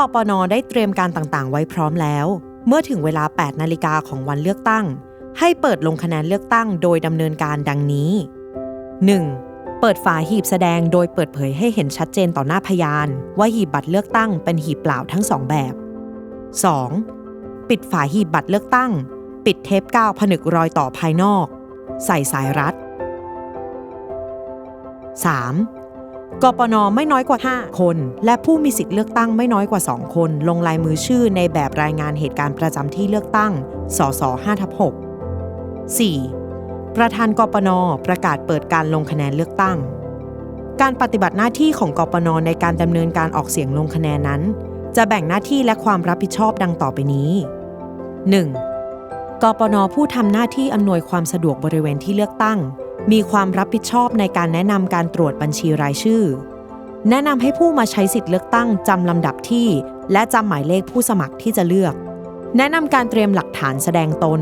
อกปนได้เตรียมการต่างๆ ไว้พร้อมแล้ว เมื่อถึงเวลา 8 นาฬิกาของวันเลือกตั้ง ให้เปิดลงคะแนนเลือกตั้งโดยดำเนินการดังนี้ 1. เปิดฝาหีบแสดงโดยเปิดเผยให้เห็นชัดเจนต่อหน้าพยาน ว่าหีบบัตรเลือกตั้งเป็นหีบเปล่าทั้งสองแบบ 2. ปิดฝาหีบบัตรเลือกตั้ง ปิดเทปกาวผนึกรอยต่อภายนอก ใส่สายรัด 3. กปนไม่น้อยกว่า 5 คน และผู้มีสิทธิ์เลือกตั้งไม่น้อยกว่า 2 คน ลงลายมือชื่อในแบบรายงานเหตุการณ์ประจำที่เลือกตั้ง สส5ทับ6 4. ประธานกปนประกาศเปิดการลงคะแนนเลือกตั้ง การปฏิบัติหน้าที่ของกปนในการดำเนินการออกเสียงลงคะแนนนั้น จะแบ่งหน้าที่และความรับผิดชอบดังต่อไปนี้ 1. กปนผู้ทำหน้าที่อำนวยความสะดวกบริเวณที่เลือกตั้ง มีความรับผิดชอบในการแนะนำการตรวจบัญชีรายชื่อ แนะนำให้ผู้มาใช้สิทธิ์เลือกตั้งจำลำดับที่ และจำหมายเลขผู้สมัครที่จะเลือก แนะนำการเตรียมหลักฐานแสดงตน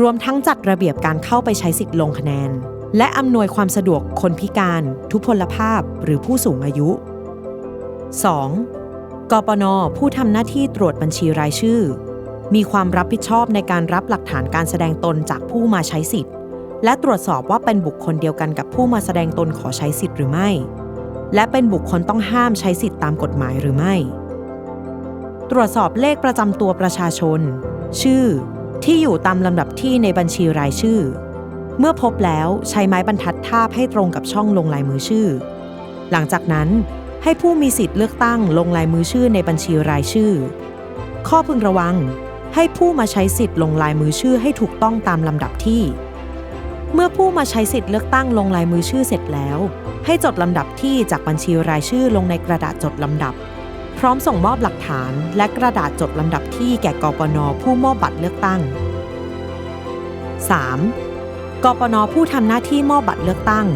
รวมทั้งจัดระเบียบการเข้าไปใช้สิทธิ์ลงคะแนน และอำนวยความสะดวกคนพิการ ทุพพลภาพหรือผู้สูงอายุ 2. กปนผู้ทำหน้าที่ตรวจบัญชีรายชื่อ มีความรับผิดชอบในการรับหลักฐานการแสดงตนจากผู้มาใช้สิทธิ์ และตรวจสอบว่าเป็นบุคคลเดียวกันกับผู้มาแสดงตนขอใช้สิทธิ์หรือไม่ และเป็นบุคคลต้องห้ามใช้สิทธิ์ตามกฎหมายหรือไม่ ตรวจสอบเลขประจำตัวประชาชน ชื่อ ที่อยู่ตามลำดับที่ในบัญชีรายชื่อ เมื่อพบแล้วใช้ไม้บรรทัดทาบให้ตรงกับช่องลงลายมือชื่อ หลังจากนั้นให้ผู้มีสิทธิ์เลือกตั้งลงลายมือชื่อในบัญชีรายชื่อ ข้อพึงระวังให้ผู้มาใช้สิทธิ์ลงลายมือชื่อให้ถูกต้องตามลำดับที่ เมื่อผู้มาใช้สิทธิ์เลือกตั้งลงลายมือชื่อเสร็จแล้ว ให้จดลำดับที่จากบัญชีรายชื่อลงในกระดาษจดลำดับ พร้อมส่งมอบหลักฐานและกระดาษจดลำดับที่แก่กปนผู้มอบบัตรเลือกตั้ง 3. กปนผู้ทำหน้าที่มอบบัตรเลือกตั้ง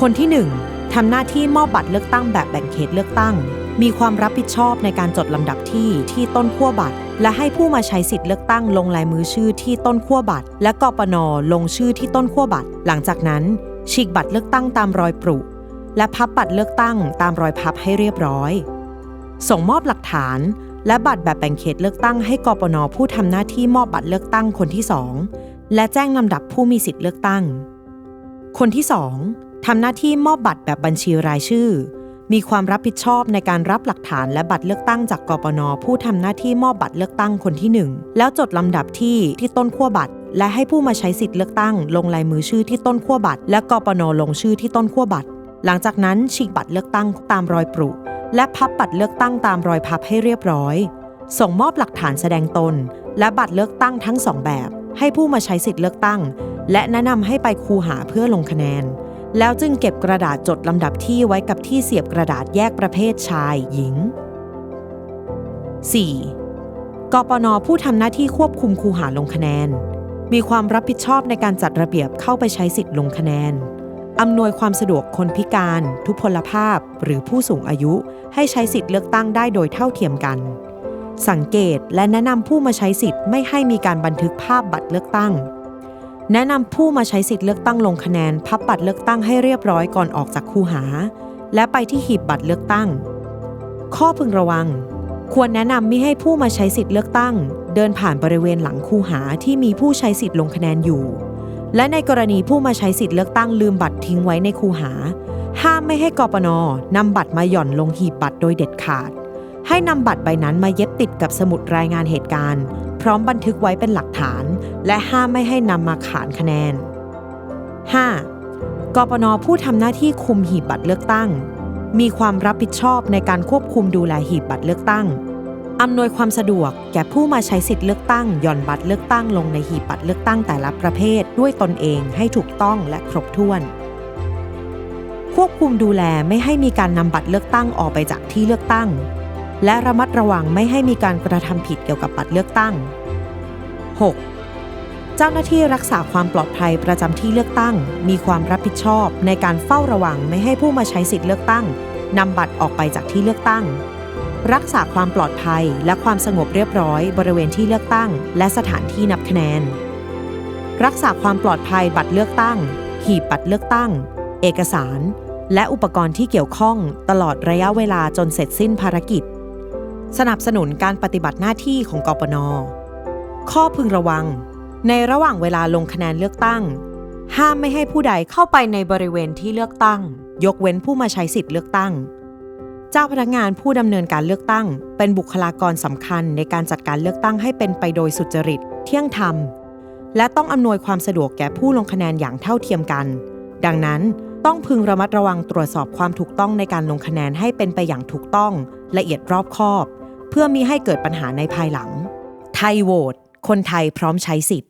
คนที่ 1ทำหน้าที่มอบบัตรเลือกตั้งแบบแบ่งเขตเลือกตั้ง มีความรับผิดชอบในการจดลำดับที่ที่ต้นขั้วบัตร และให้ผู้มาใช้สิทธิ์เลือกตั้งลงลายมือชื่อที่ต้นขั้วบัตร และกปนลงชื่อที่ต้นขั้วบัตร หลังจากนั้นฉีกบัตรเลือกตั้งตามรอยปรุและพับบัตรเลือกตั้งตามรอยพับให้เรียบร้อย ส่งมอบหลักฐาน และบัตรแบบแบ่งเขตเลือกตั้งให้กปนผู้ทำหน้าที่มอบบัตรเลือกตั้งคนที่2และแจ้งลำดับผู้มีสิทธิ์เลือกตั้ง คนที่2ทำหน้าที่มอบบัตรแบบบัญชีรายชื่อ มีความรับผิดชอบในการรับหลักฐานและบัตรเลือกตั้งจากกปน ผู้ทำหน้าที่มอบบัตรเลือกตั้งคนที่ 1 แล้วจดลำดับที่ที่ต้นขั้วบัตร และให้ผู้มาใช้สิทธิ์เลือกตั้ง ลงลายมือชื่อที่ต้นขั้วบัตร และกปนลงชื่อที่ต้นขั้วบัตร หลังจากนั้นฉีกบัตรเลือกตั้งตามรอยปรุและพับบัตรเลือกตั้งตามรอยพับให้เรียบร้อย ส่งมอบหลักฐานแสดงตน และบัตรเลือกตั้งทั้งสองแบบ ให้ผู้มาใช้สิทธิ์เลือกตั้ง และแนะนำให้ไปคูหาเพื่อลงคะแนน แล้วจึงเก็บกระดาษจดลำดับที่ไว้กับที่เสียบกระดาษแยกประเภทชายหญิง 4. กปนผู้ทำหน้าที่ควบคุมคูหาลงคะแนน มีความรับผิดชอบในการจัดระเบียบเข้าไปใช้สิทธิ์ลงคะแนน อำนวยความสะดวกคนพิการ ทุพพลภาพ หรือผู้สูงอายุให้ใช้สิทธิ์เลือกตั้งได้โดยเท่าเทียมกัน สังเกตและแนะนำผู้มาใช้สิทธิ์ไม่ให้มีการบันทึกภาพบัตรเลือกตั้ง แนะนำผู้มาใช้สิทธิ์เลือกตั้งลงคะแนน พับบัตรเลือกตั้งให้เรียบร้อยก่อนออกจากคูหา และไปที่หีบบัตรเลือกตั้ง ข้อพึงระวัง ควรแนะนำไม่ให้ผู้มาใช้สิทธิ์เลือกตั้ง เดินผ่านบริเวณหลังคูหาที่มีผู้ใช้สิทธิ์ลงคะแนนอยู่ และในกรณีผู้มาใช้สิทธิ์เลือกตั้งลืมบัตรทิ้งไว้ในคูหา ห้ามไม่ให้กปนนำบัตรมาหย่อนลงหีบบัตรโดยเด็ดขาด ให้นำบัตรใบนั้นมาเย็บติดกับสมุดรายงานเหตุการณ์ พร้อมบันทึกไว้เป็นหลักฐาน และห้ามไม่ให้นำมาขานคะแนน 5. กปนผู้ทำหน้าที่คุมหีบบัตรเลือกตั้ง มีความรับผิดชอบในการควบคุมดูแลหีบบัตรเลือกตั้งอำนวยความสะดวกแก่ผู้มาใช้สิทธิ์เลือกตั้งหย่อนบัตรเลือกตั้งลงในหีบบัตรเลือกตั้งแต่ละประเภทด้วยตนเองให้ถูกต้องและครบถ้วน ควบคุมดูแลไม่ให้มีการนำบัตรเลือกตั้งออกไปจากที่เลือกตั้ง และระมัดระวังไม่ให้มีการกระทำผิดเกี่ยวกับบัตรเลือกตั้ง 6. เจ้าหน้าที่รักษาความปลอดภัยประจำที่เลือกตั้ง มีความรับผิดชอบในการเฝ้าระวังไม่ให้ผู้มาใช้สิทธิ์เลือกตั้งนำบัตรออกไปจากที่เลือกตั้ง รักษาความปลอดภัยและความสงบเรียบร้อยบริเวณที่เลือกตั้ง และสถานที่นับคะแนน รักษาความปลอดภัยบัตรเลือกตั้ง หีบบัตรเลือกตั้ง เอกสาร และอุปกรณ์ที่เกี่ยวข้องตลอดระยะเวลาจนเสร็จสิ้นภารกิจ สนับสนุนการปฏิบัติหน้าที่ของกปน ข้อพึงระวัง ในระหว่างเวลาลงคะแนนเลือกตั้ง ห้ามไม่ให้ผู้ใดเข้าไปในบริเวณที่เลือกตั้ง ยกเว้นผู้มาใช้สิทธิ์เลือกตั้ง เจ้าพนักงานผู้ดำเนินการเลือกตั้ง เป็นบุคลากรสำคัญในการจัดการเลือกตั้งให้เป็นไปโดยสุจริต เที่ยงธรรม และต้องอำนวยความสะดวกแก่ผู้ลงคะแนนอย่างเท่าเทียมกัน ดังนั้นต้องพึงระมัดระวังตรวจสอบความถูกต้องในการลงคะแนนให้เป็นไปอย่างถูกต้อง ละเอียดรอบคอบ เพื่อมีให้เกิดปัญหาในภายหลัง ไทยโหวตคนไทยพร้อมใช้สิทธิ